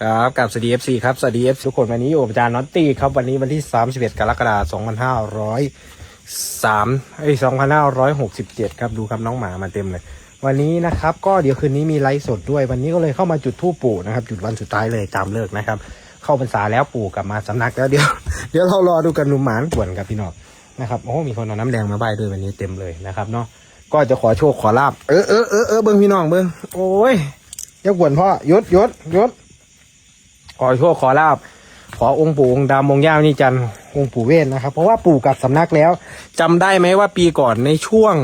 ครับกับสวัสดี FC ครับสวัสดี FC ทุกคนวันนี้อยู่กับอาจารย์น็อตตี้ครับวันนี้วันที่ 31 กรกฎาคม2503เอ้ย2567 ครับดูครับน้องหมามาเต็มเลย วันนี้นะครับก็เดี๋ยวคืนนี้มีไลฟ์สดด้วยวันนี้ก็เลยเข้ามาจุดทูปปู่นะครับ จุดวันสุดท้ายเลยตามเลิกนะครับ เข้าพรรษาแล้วปู่กลับมาสำนักแล้วเดี๋ยวเดี๋ยวเรารอดูกันหนุ่มหมานกวนครับพี่น้องนะครับโอ้มีคนเอาน้ำแดงมาใบด้วยวันนี้เต็มเลยนะครับเนาะก็จะขอโชคขอลาบเออเออเออเออเบิ้งพี่น้องเบิ้งโอ้ยอย่ากวนพ่อยศยศยศ อโชคขอลาบ ขอองค์ปู่องค์ดำองค์ย่านี่จันองค์ปู่เวทนะครับ เพราะว่าปู่กับสำนักแล้วจำได้ไหมว่าปีก่อนในช่วง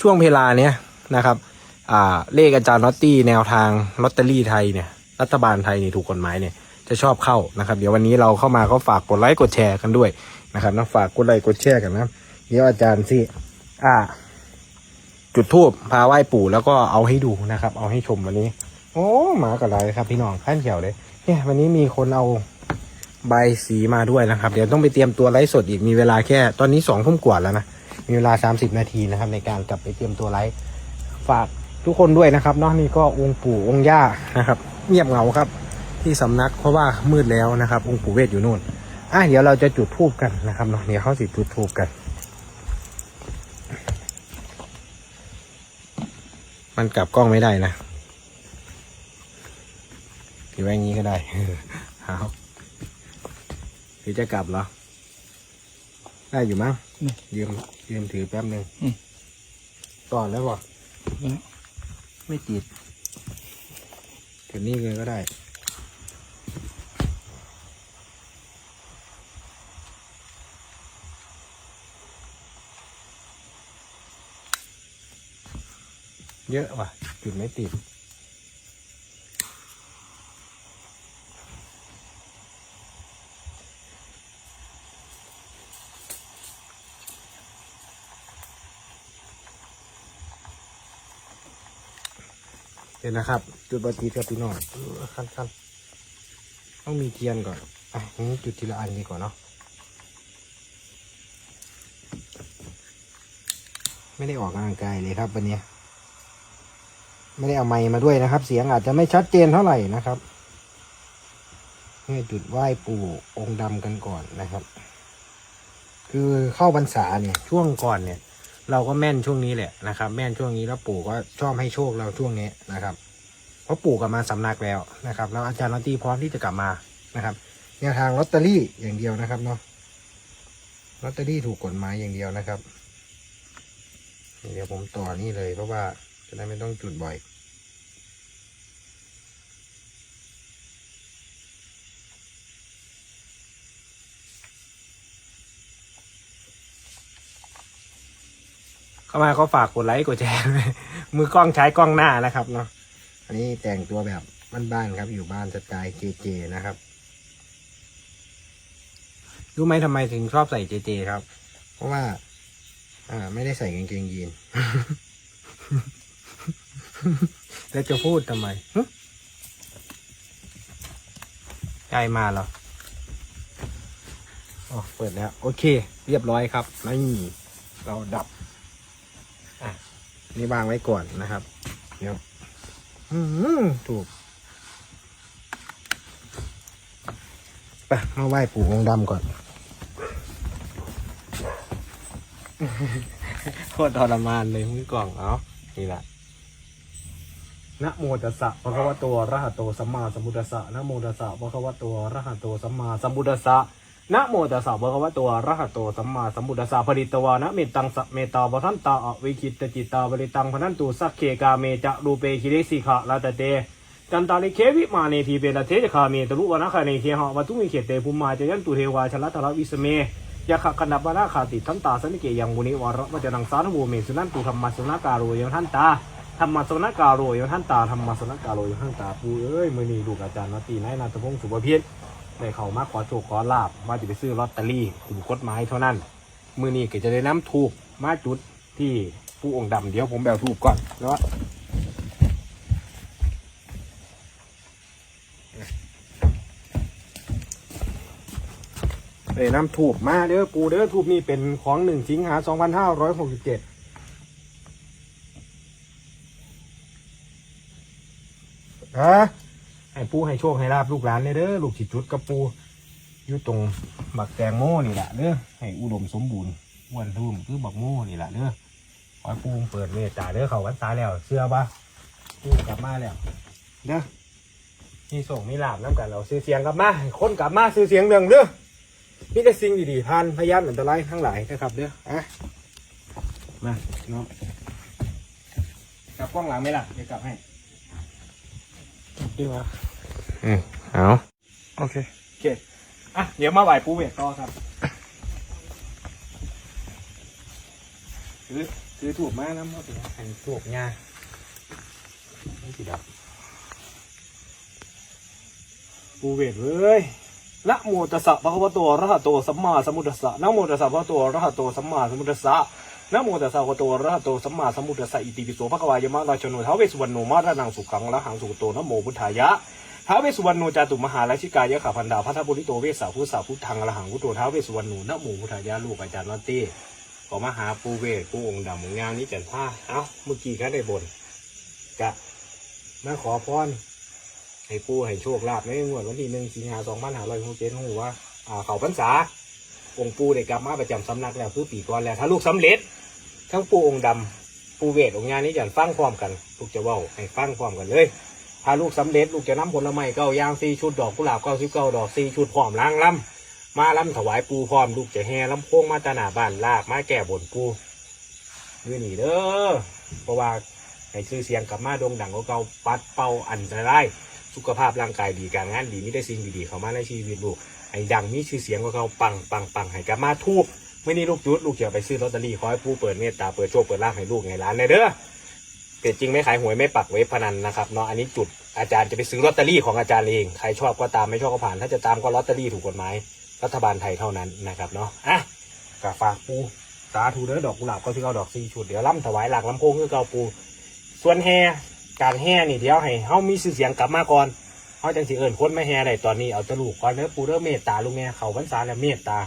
ช่วงเวลาเนี้ยนะครับ อ่า เลขอาจารย์ลอตตี้แนวทางลอตเตอรี่ไทยเนี่ยรัฐบาลไทยนี่ถูกกฎหมายเนี่ยจะชอบเข้านะครับ เดี๋ยววันนี้เราเข้ามาก็ฝากกดไลค์กดแชร์กันด้วยนะครับนะฝากกดไลค์กดแชร์กันนะเดี๋ยวอาจารย์สิอ่า จุดทูบพาไหว้ปู่แล้วก็เอาให้ดูนะครับ เอาให้ชมวันนี้ โอ้หมากับไรครับพี่น้องขั้นเขียวเลย เนี่ยวันนี้มีคนเอาใบสีมาด้วยนะครับ เดี๋ยวต้องไปเตรียมตัวไลฟ์สดอีกมีเวลาแค่ตอนนี้สองทุ่มกว่าแล้วนะ มีเวลาสามสิบนาทีนะครับ ในการกลับไปเตรียมตัวไลฟ์ฝากทุกคนด้วยนะครับเนอกนี่ก็องค์ปู่องค์ย่านะครับ เงียบเหงาครับ ที่สำนักเพราะว่ามืดแล้วนะครับ องค์ปู่เวทอยู่นู่นอะเดี๋ยวเราจะจุดธูปกันนะครับเนาะเดี๋ยวเขาสิจุดธูปกัน มันกลับกล้องไม่ได้นะ ถือไว้อย่างนี้ก็ได้เอาหรือจะกลับเหรอ ได้อยู่มั้งนี่ ยืมยืมถือแป๊บหนึ่งอืม ต่อแล้วบ่แล้วไม่ติดถือนี่เลยก็ได้ เยอะว่ะจุดไม่ติด เดี๋ยวนะครับ จุดบอจีกับพี่น้องเออคันคันต้องมีเทียนก่อนอะจุดทีละอันดีกว่าเนาะไม่ได้ออกกำลังกายเลยครับวันนี้ ไม่ได้เอาไมค์มาด้วยนะครับ เสียงอาจจะไม่ชัดเจนเท่าไหร่นะครับเนี่ยจุดไหว้ปู่องค์ดำกันก่อนนะครับ คือเข้าพรรษาเนี่ยช่วงก่อนเนี่ย เราก็แม่นช่วงนี้แหละนะครับ แม่นช่วงนี้แล้วปู่ก็ชอบให้โชคเราช่วงนี้นะครับ เพราะปู่กลับมาสำนักแล้วนะครับแล้วอาจารย์ลอตตี้พร้อมที่จะกลับมานะครับแนวทางลอตเตอรี่อย่างเดียวนะครับเนาะลอตเตอรี่ถูกกฎหมายอย่างเดียวนะครับ เดี๋ยวผมต่อนี่เลยเพราะว่าจะได้ไม่ต้องจุดบ่อย เขามาก็ฝากกดไลค์กดแชร์มือกล้องใช้กล้องหน้านะครับเนาะอันนี้แต่งตัวแบบบ้านๆครับ อยู่บ้านสไตล์เจเจนะครับรู้ไหมทำไมถึงชอบใส่เจเจครับ เพราะว่า อ่า ไม่ได้ใส่กางเกงยีนแล้วจะพูดทำไมใกล้มาแล้วอ๋อเปิดแล้ว โอเค เรียบร้อยครับนี่เราดับ นี่วางไว้ก่อนนะครับ เดี๋ยวถูกไปมาไหว้ปู่องค์ดำก่อนโคตรทรมานเลยมือกล่องเอานี่แหละนะโมตัสสะภะคะวะโตอะระหะโตสัมมาสัมพุทธัสสะนะโมตัสสะภะคะวะโตอะระหะโตสัมมาสัมพุทธัสสะ นะโมตัสสะภะคะวะโตอะระหะโตสัมมาสัมพุทธัสสะผลิตวานะเมตังสะเมตตาปทันตาอวิคิตจิตตาบริตังพนันตุสักเคกาเมจะรูเปคิริสิขะลาตเตจันตาลิเควิมาเนทีเปละเทจคาเมตรุวนาคาเนเคหะวัตุมิเขเตภูมาจยันตุเทวาชลัตตะวิสเมยะขะกันดับวนาคาติทันตาสนิเกยังบุนิวาระวัจนังสารภูเมสุนันตุธรรมสุนากาโรยังท่านตาธรรมสุนากาโรยังท่านตาธรรมสุนากาโรยังท่านตาปูเอ้ยมือนี้ลูกอาจารย์นตีนายนาตพงศ์สุภเพียร ได้เข้ามาขอโชคขอลาบว่าจะไปซื้อลอตเตอรี่ถูกกฎหมายเท่านั้น มือนี้ก็จะได้น้ำถูกมาจุดที่ผู้องค์ดำเดี๋ยวผมแบวถูกก่อนแล้วเอ้น้ำถูกมาเด้อปูเด้อทูบนี่เป็นของหนึ่งสิงหาสองพันห้าร้อยหกสิบเจ็ดฮะ ให้ปูให้โชคให้ลาบลูกหลานเด้อลูกจิตจุดกับปูอยู่ตรงบักแตงโมนี่แหละเด้อให้อุดมสมบูรณ์อ้วนทุ่มคือบักโมนี่แหละเด้อขอปูเปิดเมตตาเด้อเขาวันตาแล้วเสื้อปะปูกลับมาแล้วเด้อมีส่งมีลาบน้ำกันเราซื้อเสียงกลับมาคนกลับมาซื้อเสียงเรื่องเด้อมีแต่สิ่งดีๆผ่านพยานอันตรายทั้งหลายนะครับเด้ออะมาเนาะกลับกล้องหลังไหมล่ะเดี๋ยวกลับให้ ดีวะอืมเอาโอเคโอเคอะเดี๋ยวมาไหวปูเวทต่อครับคือคือถูกมากนะมาเป็นอันถูกง่ายไม่สิดับปูเวทเว้ยนะโมตัสสะพระคัมภโตอะระหะโตสัมมาสัมพุทธัสสะนะโมตัสสะพระคัมภโตอะระหะโตสัมมาสัมพุทธัสสะ นะโมตัสสะพระคัมภโตระหะโตสัมมาสัมพุทธัสสะอิติปิโสภะคะวายมะราชโนท้าวเวสสุวรรณโนมาระนังสุขังละหังสุโตนะโมพุทธายะท้าวเวสสุวรรณโนจาตุมหาราชิกายะขาพันดาพัทธบุริโตเวสสาพุทธสาพุทธังอรหังพุทโธท้าวเวสสุวรรณโนนะโมพุทธายะลูกอาจารย์นัตตี้ขอมาหาปูเวทปูองค์ดำของงานนี้จันท่าเอ้าเมื่อกี้ก็ได้บนกะมาขอพรให้ปูให้โชคลาภในงวดวันที่หนึ่งสิงหาสองพันห้าร้อยหกเจ็ดหูว่าอ่าเขาพรรษาองค์ปูได้กลับมาประจำสำนักแล้วคือปีก่อนแล้วถ้าลูกสำเร็จ ทั้งปูองค์ดำปูเวทองค์งานนี้จันฟังพร้อมกัน ลูกจะเว้าให้ฟังพร้อมกันเลย ถ้าลูกสำเร็จลูกจะนำผลไม้เก้าอย่างสี่ชุดดอกกุหลาบเก้าสิบเก้าดอกสี่ชุดพร้อมล้างลำมาลำถวายปูพร้อมลูกจะแห่ลำโพงมาตาหนาบ้านลากมาแก่บนปูนี่นี่เด้อเพราะว่าให้ชื่อเสียงกลับมาโด่งดังกว่าเก่าปัดเป่าอันตรายสุขภาพร่างกายดีการงานดีมีได้สิ่งดีๆเข้ามาในชีวิตลูกให้ดังมีชื่อเสียงกว่าเก่าปังปังปังให้กลับมาทูบ ไม่นี่ลูกจุดลูกจะไปซื้อลอตเตอรี่ขอให้ปูเปิดเมตตาเปิดโชคเปิดลาภให้ลูกไงร้านเลยเด้อเกิดจริงไม่ขายหวยไม่ปักเว็บพนันนะครับเนาะอันนี้จุดอาจารย์จะไปซื้อลอตเตอรี่ของอาจารย์เองใครชอบก็ตามไม่ชอบก็ผ่าน ถ้าจะตามก็ลอตเตอรี่ถูกกฎหมายรัฐบาลไทยเท่านั้นนะครับเนาะอะกาฝากปูสาธุเด้อดอกกุหลาบก็ที่เอาดอกสี่ชุดเดี๋ยวล่ำถวายหลักลำโพงคือเกาปูส่วนแห่การแห่นี่เดี๋ยวให้เฮามีชื่อเสียงกลับมาก่อนเฮาจังสิเอิ้นคนมาแห่ได้ตอนนี้เอาแตลูกก่อนเด้อปูเด้อเมตตาลุงแม่เขาพรรษาแล้วเมตตา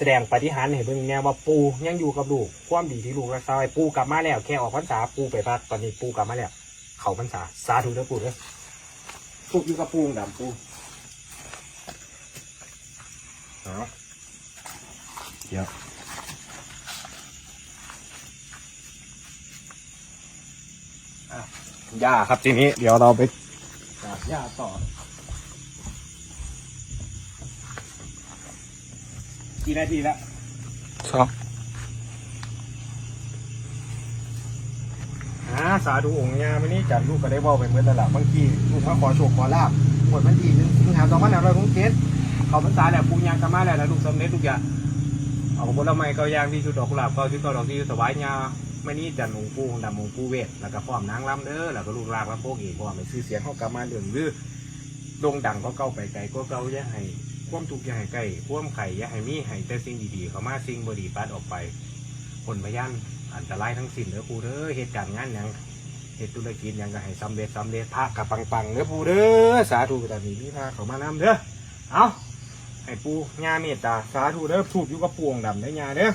แสดงปฏิหารย์ให้เบิ่งแน่ว่าปูยังอยู่กับลูกความดีที่ลูกรักษาไว้ปูกลับมาแล้วแค่ออกพรรษาปูไปพักตอนนี้ปูกลับมาแล้วเขาพรรษาสาธุเด้อปูเด้อปูอยู่กับปูดำปูเอาเดี๋ยวอะย่าครับทีนี้เดี๋ยวเราไปกราบย่าต่อ กี่นาทีแล้วสองอ่าสาธุองค์ยาไม่นี่จัดลูกก็ได้เว่าไปเมื่อตลาดบางทีลูกมาขอโชคขอลาบหมดมันทีหนึงสิงหาสองพันห้าร้อยหกเจ็ดเขาพรรษาแล้วปูยางกันมาแล้วนะลูกสำเร็จทุกอย่างเอาผลไม้เกายางที่ชุดดอกกุหลาบเก้าชุดเก้าดอกที่ถวายยาไม่นี่จันองค์ปูของดำองค์ปูเวทแล้วก็พร้อมนางลำเด้อแล้วก็ลูกลากแล้วพวกอีกพร้อมไปซื้อเสียงเขากลับมาเดืองลือโด่งดังก็เก้าไปไกลก็เก้าอย่าให้ ความทุกข์อย่าให้ใกล้ความไข่อย่าให้มีให้แต่สิ่งดีๆ เขามาสิ่งบดีปัดออกไปคนพยานอันตรายทั้งสิ้นเด้อปูเด้อเหตุการณ์งานหยังเหตุธุรกิจหยังก็ให้สำเร็จสำเร็จพระกับปังปังๆเด้อปูเด้อสาธุต่นี้มีพระเขามานำเด้อเอาให้ปูญาเมตตาสาธุเด้อถูกอยู่กับปูองค์ดำได้ญาเด้อ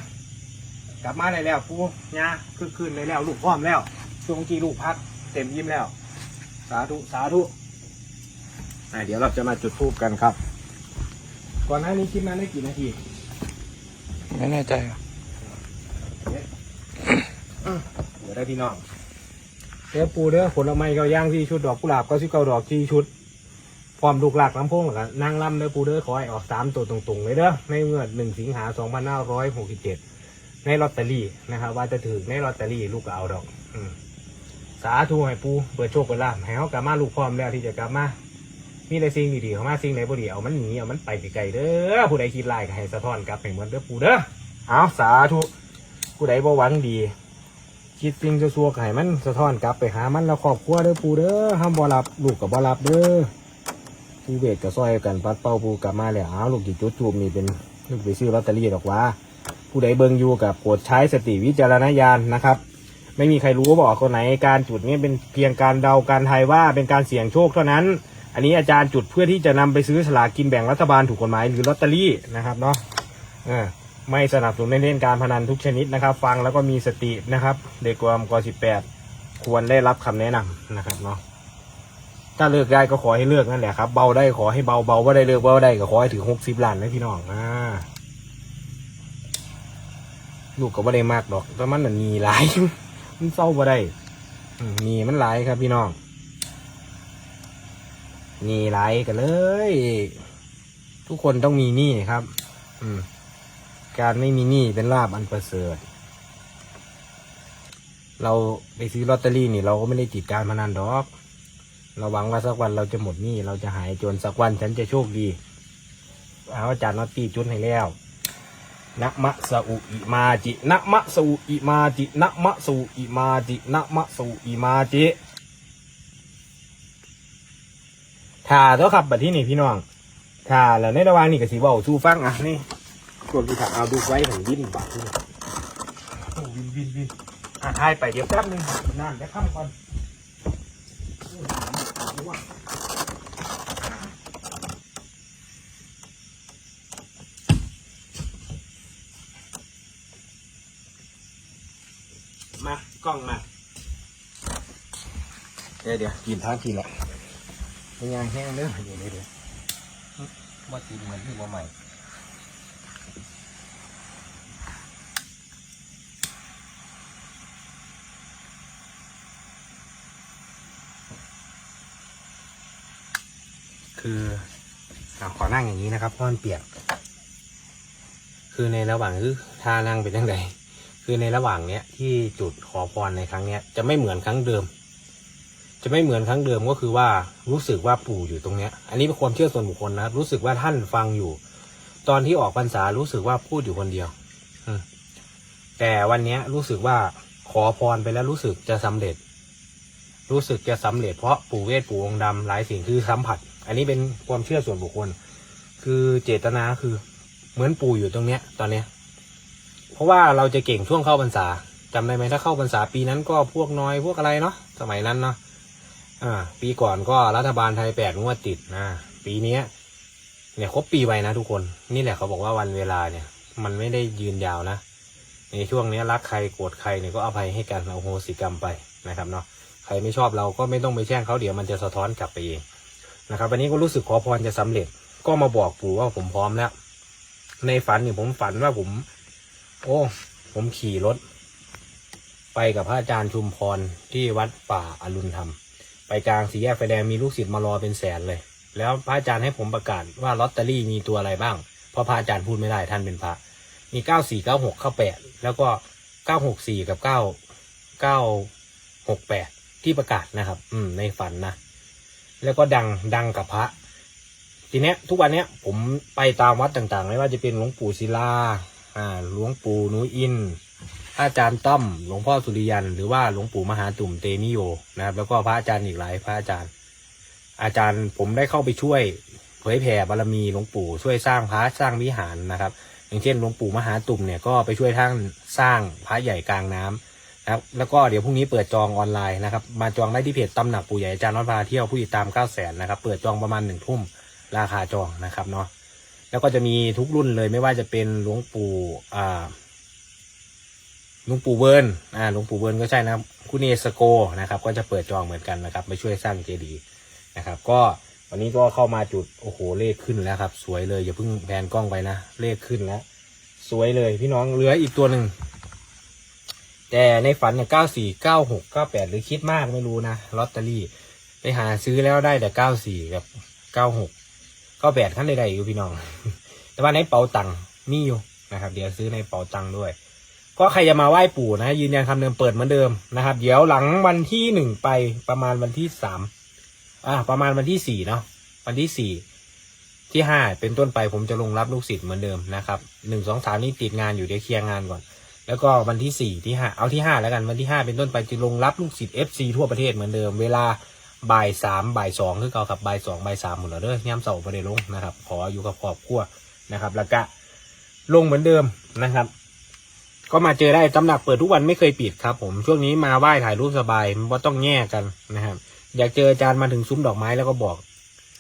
กลับมาได้แล้วปูญาคือคืนได้แล้วลูกพร้อมแล้วช่วงที่ลูกพักเต็มยิ้มแล้ว สาธุสาธุเดี๋ยวเราจะมาจุดธูปกันครับ ก่อนหน้านี้คลิปนั้นได้กี่นาทีไม่แน่ใจอะเดี๋ยวได้พี่น้องเดี๋ยวปูเด้อผลไม้เกาย่างที่ชุดดอกกุหลาบก็สิเกาดอกที่ชุดพร้อมลูกหลากลำโพงแล้วก็นางลำเด้อปูเด้อขอให้ออกสามตัวตรงๆเลยเด้อในเมื่อหนึ่งสิงหาสองพันห้าร้อยหกสิบเจ็ดในลอตเตอรี่นะครับว่าจะถือในลอตเตอรี่ลูกก็เอาดอกอืมสาธุให้ปูเปิดโชคเปิดลาภให้เขากลับมาลูกพร้อมแล้วที่จะกลับมา มีแต่สิ่งดีๆเข้ามาสิ่งไหนบ่ดีเอามันหนีเอามันไปไกลๆเด้อผู้ใดคิดร้ายก็ให้สะท้อนกลับให้เหมือนเด้อปูเด้อเอาสาธุผู้ใดบ่หวังดี คิดสิ่งชั่วๆก็ให้มันสะท้อนกลับไปหามันแล้วครอบครัวเด้อปูเด้อห้ามบ่รับลูกกับบ่รับเด้อผู้เวทกับซอยกันปัดเป่าปูกลับมาแล้วอ้าวลูกจิตจุดจูบนี่เป็นลูกไปซื้อลอตเตอรี่ดอกว่า ผู้ใดเบิ่งอยู่กับโปรดใช้สติวิจารณญาณนะครับไม่มีใครรู้บอกคนไหนการจุดนี้เป็นเพียงการเดาการทายว่าเป็นการเสี่ยงโชคเท่านั้น อันนี้อาจารย์จุดเพื่อที่จะนำไปซื้อสลากกินแบ่งรัฐบาลถูกกฎหมายหรือลอตเตอรี่นะครับเนาะไม่สนับสนุนในเล่นการพนันทุกชนิดนะครับ ฟังแล้วก็มีสตินะครับเด็กกว่ากว่าสิบแปดควรได้รับคำแนะนำนะครับเนาะถ้าเลิกได้ก็ขอให้เลิกนั่นแหละครับ เบาได้ขอให้เบาเบาว่าได้เลิกเบาได้ก็ขอให้ถึงหกสิบล้านนะพี่น้องอ่าลูกก็บ่ได้มากดอกแต่มันมีหลายมันเศร้าบ่ได้มีมันหลายครับพี่น้อง มีหลายกันเลย ทุกคนต้องมีหนี้ครับ อืม การไม่มีหนี้เป็นลาบอันประเสริฐ เราไปซื้อลอตเตอรี่นี่เราก็ไม่ได้ติดการพนันดอกเราหวังว่าสักวันเราจะหมดหนี้เราจะหายจนสักวันฉันจะโชคดีเอาอาจารย์นอตตี้จุดให้แล้วนะมะสะอุอิมาจินะมะสะอุอิมาจินะมะสะอุอิมาจินะมะสุอิมาจิ ถ่าเท่าขับแบบที่นี่พี่น้องถ่าแล้วในระหว่างนี้ก็สิเว้าสู้ฟังอะนี่ส่วนที่ถ่าเอาดูไว้ของวินบาทนี่โอ้วินวินวินอะทายไปเดี๋ยวแป๊บนึงนั่นจะข้ามก่อนมากล้องมา เดี๋ยวเดี๋ยวกินท่าทีละ เป็นยางแห้งเด้อเดี๋ยวเดี๋ยวเดี๋ยวว่าตีเหมือนที่ว่าใหม่คืออะขอนั่งอย่างนี้นะครับเพราะมันเปียก คือในระหว่างคือท่านั่งเป็นยังไงคือในระหว่างเนี้ยที่จุดขอพรในครั้งเนี้ยจะไม่เหมือนครั้งเดิม จะไม่เหมือนครั้งเดิมก็คือว่ารู้สึกว่าปู่อยู่ตรงเนี้ย อันนี้เป็นความเชื่อส่วนบุคคลนะครับ รู้สึกว่าท่านฟังอยู่ ตอนที่ออกพรรษารู้สึกว่าพูดอยู่คนเดียวอแต่วันเนี้ยรู้สึกว่าขอพรไปแล้วรู้สึกจะสำเร็จ รู้สึกจะสำเร็จเพราะปู่เวทปู่องค์ดำหลายสิ่งคือสัมผัส อันนี้เป็นความเชื่อส่วนบุคคล คือเจตนาคือเหมือนปู่อยู่ตรงเนี้ย ตอนเนี้ย เพราะว่าเราจะเก่งช่วงเข้าพรรษาจำได้ไหมถ้าเข้าพรรษาปีนั้นก็พวกน้อยพวกอะไรเนาะสมัยนั้นเนาะ อ่า ปีก่อนก็รัฐบาลไทยแปดงวดติดนะปีเนี้ย เนี่ยครบปีไวนะทุกคน นี่แหละเขาบอกว่าวันเวลาเนี่ย มันไม่ได้ยืนยาวนะในช่วงนี้รักใครโกรธใครเนี่ยก็อภัยให้กันเอาโหสิกรรมไปนะครับเนาะใครไม่ชอบเราก็ไม่ต้องไปแช่งเขาเดี๋ยวมันจะสะท้อนกลับไปเองนะครับวันนี้ก็รู้สึกขอพรจะสำเร็จ ก็มาบอกปู่ว่าผมพร้อมแล้ว ในฝันเนี่ยผมฝันว่าผม โอ้ผมขี่รถ ไปกับพระอาจารย์ชุมพรที่วัดป่าอรุณธรรม กลางสีแยกไฟแดงมีลูกศิษย์มารอเป็นแสนเลย แล้วพระอาจารย์ให้ผมประกาศว่าลอตเตอรี่มีตัวอะไรบ้าง เพราะพระอาจารย์พูดไม่ได้ท่านเป็นพระ มีเก้าสี่เก้าหกเข้าแปดแล้วก็เก้าหกสี่กับเก้าเก้าหกแปดที่ประกาศนะครับ อืมในฝันนะแล้วก็ดังดังกับพระทีเนี้ยทุกวันเนี้ยผมไปตามวัดต่างๆ ไม่ว่าจะเป็นหลวงปู่ศิลาอ่าหลวงปู่นุอิน อาจารย์ต้อมหลวงพ่อสุริยัน หรือว่าหลวงปู่มหาตุ่มเตนิโยนะครับ แล้วก็พระอาจารย์อีกหลายพระอาจารย์ อาจารย์ผมได้เข้าไปช่วยเผยแผ่บารมีหลวงปู่ช่วยสร้างพระสร้างวิหารนะครับ อย่างเช่นหลวงปู่มหาตุ่มเนี่ยก็ไปช่วยท่านสร้างพระใหญ่กลางน้ำนะครับแล้วก็เดี๋ยวพรุ่งนี้เปิดจองออนไลน์นะครับ มาจองได้ที่เพจตำหนักปู่ใหญ่อาจารย์วัดพาเที่ยวผู้ติดตาม9 0 0 0 0นะครับ เปิดจองประมาณหนึ่งทุ่มราคาจองนะครับเนาะ แล้วก็จะมีทุกรุ่นเลยไม่ว่าจะเป็นหลวงปู่อ่า ลวงปู่เวิร์นอ่าลวงปู่เวิร์นก็ใช่นะครับคุณเอสโกนะครับ ก็จะเปิดจองเหมือนกันนะครับไปช่วยสร้างเจดีย์นะครับ ก็วันนี้ก็เข้ามาจุดโอ้โหเลขขึ้นแล้วครับ สวยเลยอย่าเพิ่งแพนกล้องไปนะเลขขึ้นแล้วสวยเลยพี่น้องเหลืออีกตัวหนึ่งแต่ในฝันเนี่ยเก้าสี่เก้าหกเก้าแปดหรือคิดมากไม่รู้นะลอตเตอรี่ ไปหาซื้อแล้วได้แต่เก้าสี่กับเก้าหกเก็แปดขั้นใดๆอยู่พี่น้อง แต่ว่าในเป๋าตังค์มีอยู่นะครับ เดี๋ยวซื้อในเป๋าตังค์ด้วย ก็ใครจะมาไหว้ปู่นะยืนยันคำเดิมเปิดเหมือนเดิมนะครับ เดี๋ยวหลังวันที่หนึ่งไปประมาณวันที่สามอ่าประมาณวันที่สี่เนาะวันที่สี่ที่ห้าเป็นต้นไปผมจะลงรับลูกศิษย์เหมือนเดิมนะครับหนึ่งสองสามนี่ติดงานอยู่เดี๋ยวเคลียร์งานก่อน แล้วก็วันที่สี่ที่ห้าเอาที่ห้าแล้วกันวันที่ห้าเป็นต้นไปจะลงรับลูกศิษย์เอฟซีทั่วประเทศเหมือนเดิม เวลาบ่ายสามบ่ายสองคือเก่ากับบ่ายสองบ่ายสามหมดแล้วเด้อย่ำเสาร์ประเดี๋ยวลงนะครับ ขออยู่กับครอบครัวนะครับ แล้วก็ลงเหมือนเดิมนะครับ ก็มาเจอได้ตำหนักเปิดทุกวันไม่เคยปิดครับ ผมช่วงนี้มาไหว้ถ่ายรูปสบายไม่ต้องแง่กันนะครับ อยากเจออาจารย์มาถึงซุ้มดอกไม้แล้วก็บอก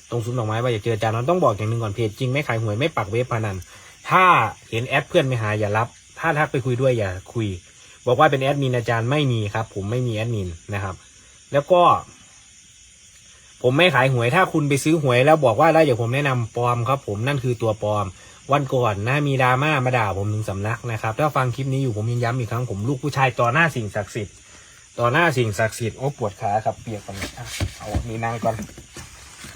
ตรงซุ้มดอกไม้ว่าอยากเจออาจารย์เราต้องบอกอย่างหนึ่งก่อนเพจจริงไม่ขายหวยไม่ปักเว็บพนันถ้าเห็นแอดเพื่อนไม่หาอย่ารับ ถ้าทักไปคุยด้วยอย่าคุย บอกว่าเป็นแอดมินอาจารย์ไม่มีครับ ผมไม่มีแอดมินนะครับ แล้วก็ ผมไม่ขายหวยถ้าคุณไปซื้อหวยแล้วบอกว่าแล้วอย่าผมแนะนำปลอมครับ ผมนั่นคือตัวปลอม วันก่อนนะมีดราม่ามาด่าผมถึงสำนักนะครับ ถ้าฟังคลิปนี้อยู่ผมยังย้ำอีกครั้งผมลูกผู้ชายต่อหน้าสิ่งศักดิ์สิทธิ์ต่อหน้าสิ่งศักดิ์สิทธิ์โอ้ปวดขาครับเปียกก่อนอะเอานี่นั่งก่อน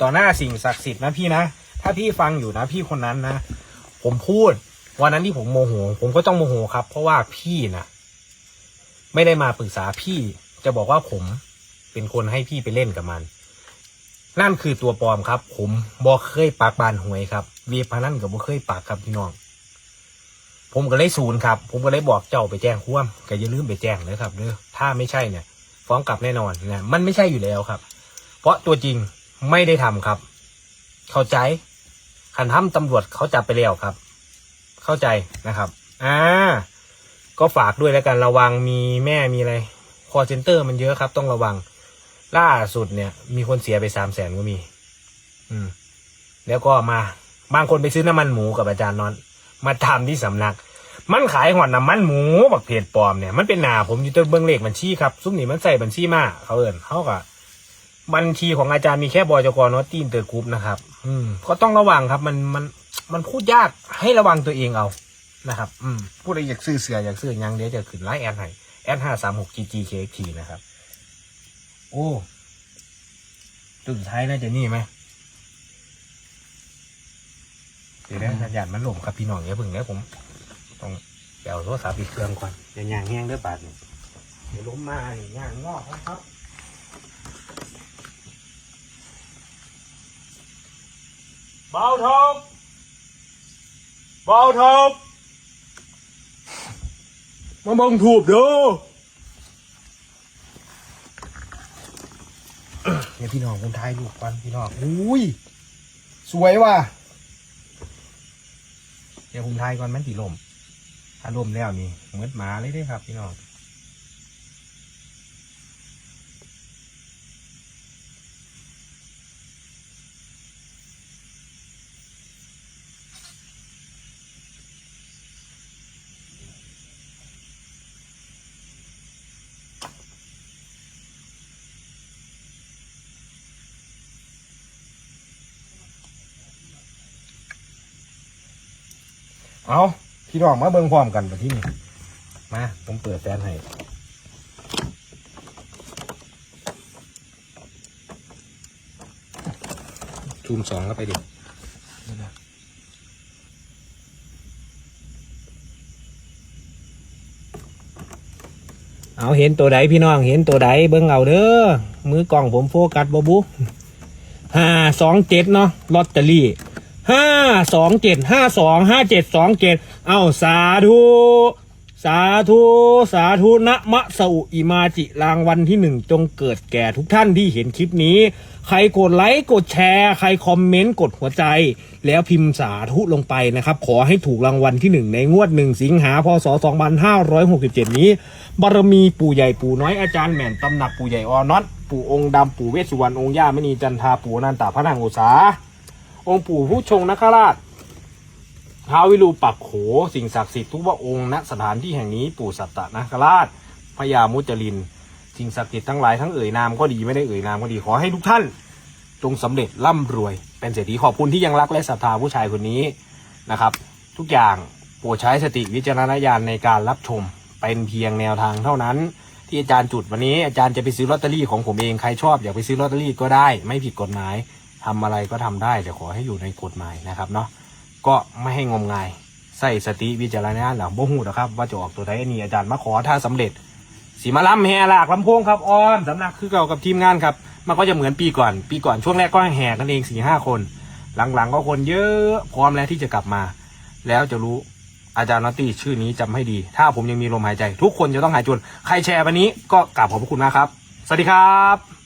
ต่อหน้าสิ่งศักดิ์สิทธิ์นะพี่นะ ถ้าพี่ฟังอยู่นะพี่คนนั้นนะ ผมพูด วันนั้นที่ผมโมโห ผมก็ต้องโมโหครับ เพราะว่าพี่นะไม่ได้มาปรึกษาพี่จะบอกว่าผมเป็นคนให้พี่ไปเล่นกับมัน นั่นคือตัวปลอมครับ ผมบอเคยปากบานหวยครับ เวียพนันกับบอเคยปากครับพี่น้อง ผมก็เลยศูนย์ครับ ผมก็เลยบอกเจ้าไปแจ้งความก็อย่าลืมไปแจ้งเลยครับเด้อถ้าไม่ใช่เนี่ย ฟ้องกลับแน่นอนนะมันไม่ใช่อยู่แล้วครับ เพราะตัวจริงไม่ได้ทำครับ เข้าใจขันทำตำรวจเขาจับไปแล้วครับ เข้าใจนะครับอ่าก็ฝากด้วยแล้วกันระวังมีแม่มีอะไรคอเซนเตอร์มันเยอะครับ ต้องระวัง ล่าสุดเนี่ย มีคนเสียไปสามแสนก็มี อืม แล้วก็มา บางคนไปซื้อน้ำมันหมูกับอาจารย์นอน มาทำที่สำนัก มันขายหอดน้ำมันหมูบักเพจปลอมเนี่ยมันเป็นหนาผมอยู่ตัวเบื้องเลขบัญชีครับซุ้มนี่มันใส่บัญชีมาเขาเอินเขาก็บัญชีของอาจารย์มีแค่บอยจกรนอตตีนเตอร์กรุ๊ปนะครับ อืม ก็ต้องระวังครับ มันมันมันพูดยากให้ระวังตัวเองเอานะครับ อืมผู้ใดอยากซื้อเสืออยากซื้อยังเดี๋ยวจะขึ้นไลน์แอดให้แอดห้าสามหก ggkxt นะครับ โอ้สุดท้ายน่าจะนี่ไหม เดี๋ยวนะสัญญาณมันหลงครับพี่น้องอย่าเพึ่งนะผมต้องเดี๋ยวโทรศัพท์อีกเครื่องก่อนอย่าย่างแห้งเด้อบาดนี่เดี๋ยวล้มมานี่ย่างงอกนะครับเบาทบเบาทบมาบังถูบเด้อเนี่ยพี่น้องคนไทยลูกกันพี่น้องอุ้ย สวยว่ะเดี๋ยวผมทายก่อนมันสีลมถ้าลมแล้วนี่เหมือนหมาเลยเด้ครับพี่น้อง เอาพี่น้องมาเบิ่งพร้อมกันที่นี่มาผมเปิดแฟนให้ซูมสองเข้าไปดิเอาเห็นตัวใดพี่น้องเห็นตัวใดเบิ่งเอาเด้อมือกล้องผมโฟกัสบบุห้าสองเจ็ดเนาะลอตเตอรี่ ห้าสองเจ็ดห้าสองห้าเจ็ดสองเจ็ดเอาสาธุสาธุสาธุนะมะสอุอิมาจิรางวัลที่หนึ่งจงเกิดแก่ทุกท่านที่เห็นคลิปนี้ ใครกดไลค์กดแชร์ ใครคอมเมนต์กดหัวใจ แล้วพิมพ์สาธุลงไปนะครับ ขอให้ถูกรางวัลที่หนึ่งในงวดหนึ่งสิงหาพศ 2567 นี้ บารมีปู่ใหญ่ปู่น้อยอาจารย์แหม่นตำหนักปู่ใหญ่ออน็อตปู่องค์ดำปู่เวสสุวรรณองค์ย่ามณีจันทาปู่นันตาพระนางอุษา องค์ปู่ผู้ชงนคราชท้าวิรูปักโข สิ่งศักดิ์สิทธิ์ทุกพระองค์ณสถานที่แห่งนี้ปู่สัตตนคราชพญามุจลิน สิ่งศักดิ์สิทธิ์ทั้งหลายทั้งเอ่ยนามก็ดีไม่ได้เอ่ยนามก็ดีขอให้ทุกท่าน จงสำเร็จร่ำรวย เป็นเศรษฐีขอบคุณที่ยังรักและศรัทธาผู้ชายคนนี้นะครับ ทุกอย่างโปรดใช้สติวิจารณญาณในการรับชมเป็นเพียงแนวทางเท่านั้น ที่อาจารย์จุดวันนี้อาจารย์จะไปซื้อลอตเตอรี่ของผมเองใครชอบอยากไปซื้อลอตเตอรี่ก็ได้ ไม่ผิดกฎหมาย ทำอะไรก็ทำได้แต่ขอให้อยู่ในกฎหมายนะครับเนาะก็ไม่ให้งมงายใส่สติวิจารณญาณหลังบ่หูนะครับ ว่าจะออกตัวไหนนี่อาจารย์มาขอถ้าสำเร็จสีมาล้ำแห่หลากลำโพงครับออนสำนักคือเก่ากับทีมงานครับ มันก็จะเหมือนปีก่อน ปีก่อนช่วงแรกก็แห่กันเองสี่ห้าคน หลังๆก็คนเยอะพร้อมแล้วที่จะกลับมา แล้วจะรู้อาจารย์นอตตี้ชื่อนี้จำให้ดี ถ้าผมยังมีลมหายใจ ทุกคนจะต้องหายจนใครแชร์วันนี้ก็กราบขอบพระคุณมากครับ สวัสดีครับ